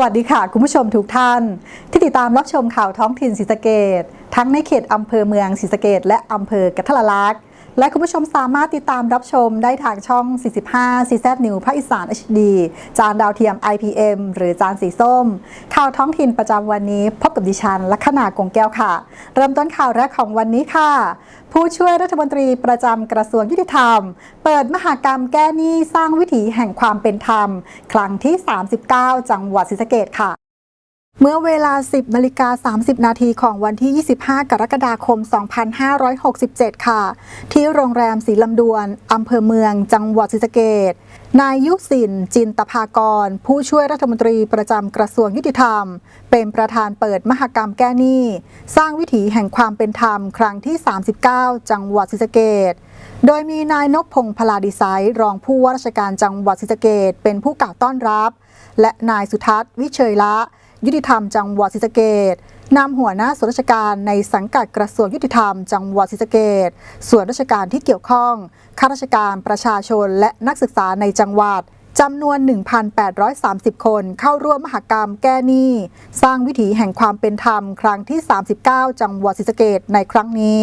วัสดีค่ะ คุณผู้ชมทุกท่าน ที่ติดตามรับชมข่าวท้องถิ่นศรีสะเกดทั้งในเขตอำเภอเมืองศรีสะเกดและอำเภอกระทะละลักษณ์ และคุณผู้ชมสามารถติดตามรับชมได้ทางช่อง 45 CZ New ภาคอีสาน HD จานดาวเทียม IPM หรือจานสีส้ม ข่าวท้องถิ่นประจำวันนี้ พบกับดิฉันลัคนากงแก้วค่ะ เริ่มต้นข่าวแรกของวันนี้ค่ะ ผู้ช่วยรัฐมนตรีประจำกระทรวงยุติธรรม เปิดมหากรรมแก้หนี้สร้างวิถีแห่งความเป็นธรรม ครั้งที่ 39 จังหวัดศรีสะเกษค่ะ เมื่อเวลา 10นาฬิกา30 นาทีของวันที่ 25 กรกฎาคม 2567 ค่ะ ที่โรงแรมศรีลำดวน อำเภอเมือง จังหวัดศรีสะเกษนายยุสิน จินตภากร ผู้ช่วยรัฐมนตรีประจำกระทรวงยุติธรรม เป็นประธานเปิดมหกรรมแก้หนี้ สร้างวิถีแห่งความเป็นธรรมครั้งที่ 39 จังหวัดศรีสะเกษโดยมีนายนพพงศ์พลาดิไซร์รองผู้ว่าราชการจังหวัดศรีสะเกษเป็นผู้กล่าวต้อนรับ และนายสุทัศน์วิเชยละ ยุติธรรมจังหวัดศรีสะเกษนำหัวหน้าส่วนราชการในสังกัดกระทรวงยุติธรรม จังหวัดศรีสะเกษส่วนราชการที่เกี่ยวข้อง ข้าราชการประชาชนและนักศึกษาในจังหวัดจำนวน 1,830 คนเข้าร่วมมหกรรมแก้หนี้ สร้างวิถีแห่งความเป็นธรรมครั้งที่ 39 จังหวัดศรีสะเกษในครั้งนี้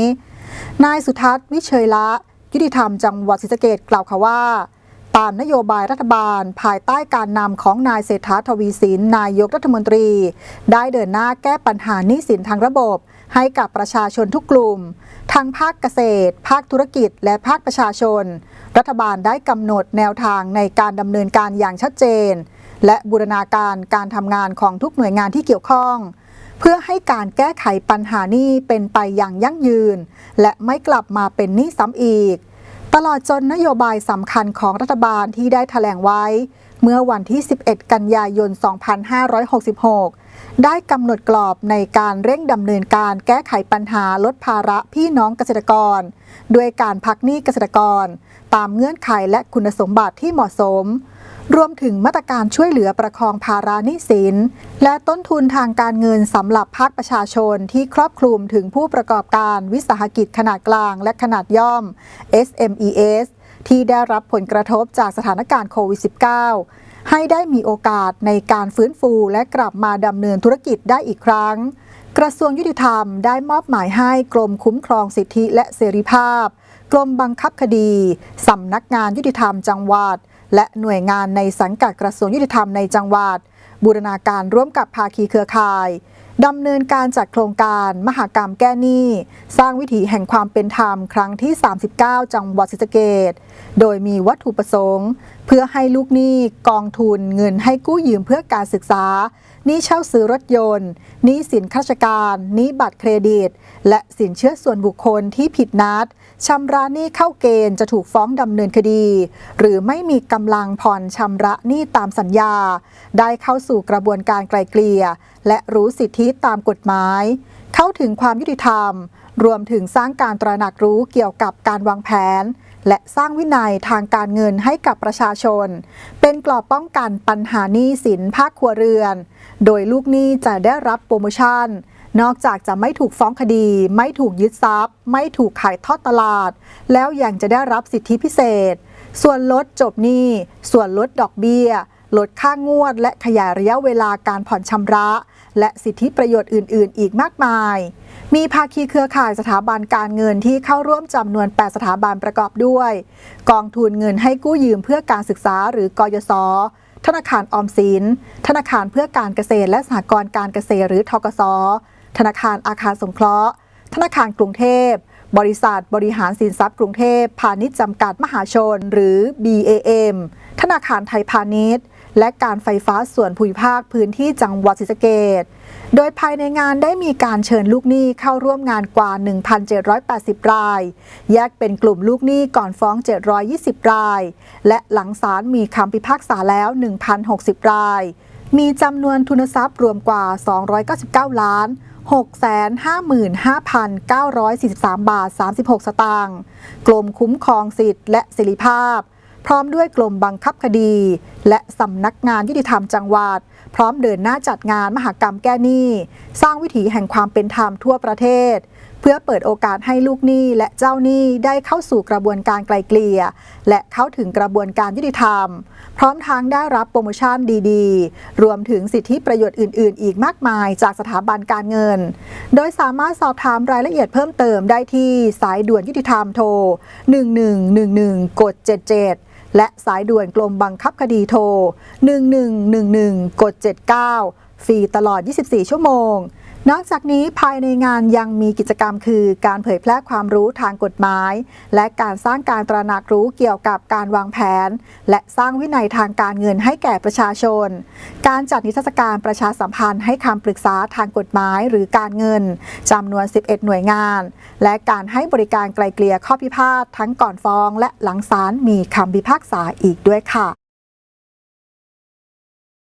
นายสุทัศน์วิเชยละ ยุติธรรมจังหวัดศรีสะเกษกล่าวค่ะว่า ตามนโยบายรัฐบาล ภายใต้การนำของนายเศรษฐาทวีสินนายกรัฐมนตรี ได้เดินหน้าแก้ปัญหาหนี้สินทางระบบ ให้กับประชาชนทุกกลุ่ม ทั้งภาคเกษตร ภาคธุรกิจ และภาคประชาชน รัฐบาลได้กำหนดแนวทางในการดำเนินการอย่างชัดเจน และบูรณาการการทำงานของทุกหน่วยงานที่เกี่ยวข้องเพื่อให้การแก้ไขปัญหานี้เป็นไปอย่างยั่งยืน และไม่กลับมาเป็นหนี้ซ้ำอีก ตลอดจนนโยบายสำคัญของรัฐบาลที่ได้แถลงไว้ เมื่อวันที่ 11 กันยายน 2566 ได้กำหนดกรอบในการเร่งดำเนินการแก้ไขปัญหาลดภาระพี่น้องเกษตรกร ด้วยการพักหนี้เกษตรกร ตามเงื่อนไขและคุณสมบัติที่เหมาะสม รวมถึงมาตรการช่วยเหลือประคองภาระหนี้สิน และต้นทุนทางการเงินสำหรับภาคประชาชนที่ครอบคลุมถึงผู้ประกอบการวิสาหกิจขนาดกลางและขนาดย่อม SMES ที่ได้รับผลกระทบจากสถานการณ์โควิด -19 ให้ได้มีโอกาสในการฟื้นฟูและกลับมาดำเนินธุรกิจได้อีกครั้ง กระทรวงยุติธรรมได้มอบหมายให้กรมคุ้มครองสิทธิและเสรีภาพ กรมบังคับคดี สำนักงานยุติธรรมจังหวัด และหน่วยงานในสังกัดกระทรวงยุติธรรมในจังหวัด บูรณาการร่วมกับภาคีเครือข่าย ดำเนินการจัดโครงการมหากรรมแก้หนี้ สร้างวิถีแห่งความเป็นธรรมครั้งที่ 39 จังหวัดศรีสะเกษโดยมีวัตถุประสงค์ เพื่อให้ลูกหนี้กองทุนเงินให้กู้ยืมเพื่อการศึกษาหนี้เช่าซื้อรถยนต์หนี้สินข้าราชการหนี้บัตรเครดิต และสินเชื่อส่วนบุคคลที่ผิดนัดชำระหนี้เข้าเกณฑ์จะถูกฟ้องดำเนินคดี หรือไม่มีกำลังผ่อนชำระหนี้ตามสัญญา ได้เข้าสู่กระบวนการไกลเกลี่ย และรู้สิทธิตามกฎหมาย เข้าถึงความยุติธรรม รวมถึงสร้างการตระหนักรู้เกี่ยวกับการวางแผน และสร้างวินัยทางการเงินให้กับประชาชน เป็นกรอบป้องกันปัญหาหนี้สินภาคครัวเรือน โดยลูกหนี้จะได้รับโปรโมชั่นนอกจากจะไม่ถูกฟ้องคดี ไม่ถูกยึดทรัพย์ ไม่ถูกขายทอดตลาด แล้วยังจะได้รับสิทธิพิเศษ ส่วนลดจบหนี้ ส่วนลดดอกเบี้ย ลดค่างวด และขยายระยะเวลาการผ่อนชำระ และสิทธิประโยชน์อื่น ๆ อีกมากมาย มีภาคีเครือข่ายสถาบันการเงินที่เข้าร่วมจำนวน 8 สถาบันประกอบด้วย กองทุนเงินให้กู้ยืมเพื่อการศึกษาหรือกยศธนาคารออมสิน ธนาคารเพื่อการเกษตรและสหกรณ์การเกษตรหรือทกสธนาคารอาคารสงเคราะห์ ธนาคารกรุงเทพ บริษัท บริหารสินทรัพย์กรุงเทพพาณิชย์จำกัดมหาชน หรือ BAM ธนาคารไทยพาณิชย์ และการไฟฟ้าส่วนภูมิภาคพื้นที่จังหวัดศรีสะเกษโดยภายในงานได้มีการเชิญลูกหนี้เข้าร่วมงานกว่า 1,780 ราย แยกเป็นกลุ่มลูกหนี้ก่อนฟ้อง 720 ราย และหลังศาลมีคำพิพากษาแล้ว 1,060 ราย มีจำนวนทุนทรัพย์รวมกว่า 299 ล้าน655,943 บาท 36 สตางค์ กรมคุ้มครองสิทธิ์และสิริภาพ พร้อมด้วยกรมบังคับคดี และสำนักงานยุติธรรมจังหวัด พร้อมเดินหน้าจัดงานมหกรรมแก้หนี้ สร้างวิถีแห่งความเป็นธรรมทั่วประเทศ เพื่อเปิดโอกาสให้ลูกหนี้และเจ้าหนี้ได้เข้าสู่กระบวนการไกลเกลี่ย และเข้าถึงกระบวนการยุติธรรม พร้อมทั้งได้รับโปรโมชั่นดีๆ รวมถึงสิทธิประโยชน์อื่น ๆ อีกมากมายจากสถาบันการเงิน โดยสามารถสอบถามรายละเอียดเพิ่มเติมได้ที่สายด่วนยุติธรรมโทร 1111 กด 77 และสายด่วนกลมบังคับคดีโทร 1111 กด 79 ฟรีตลอด 24 ชั่วโมง นอกจากนี้ภายในงานยังมีกิจกรรมคือการเผยแพร่ความรู้ทางกฎหมาย และการสร้างการตระหนักรู้เกี่ยวกับการวางแผน และสร้างวินัยทางการเงินให้แก่ประชาชน การจัดนิทรรศการประชาสัมพันธ์ให้คำปรึกษาทางกฎหมายหรือการเงินจำนวน 11 หน่วยงาน และการให้บริการไกลเกลี่ยข้อพิพาททั้งก่อนฟ้อง และหลังศาลมีคำพิพากษาอีกด้วยค่ะ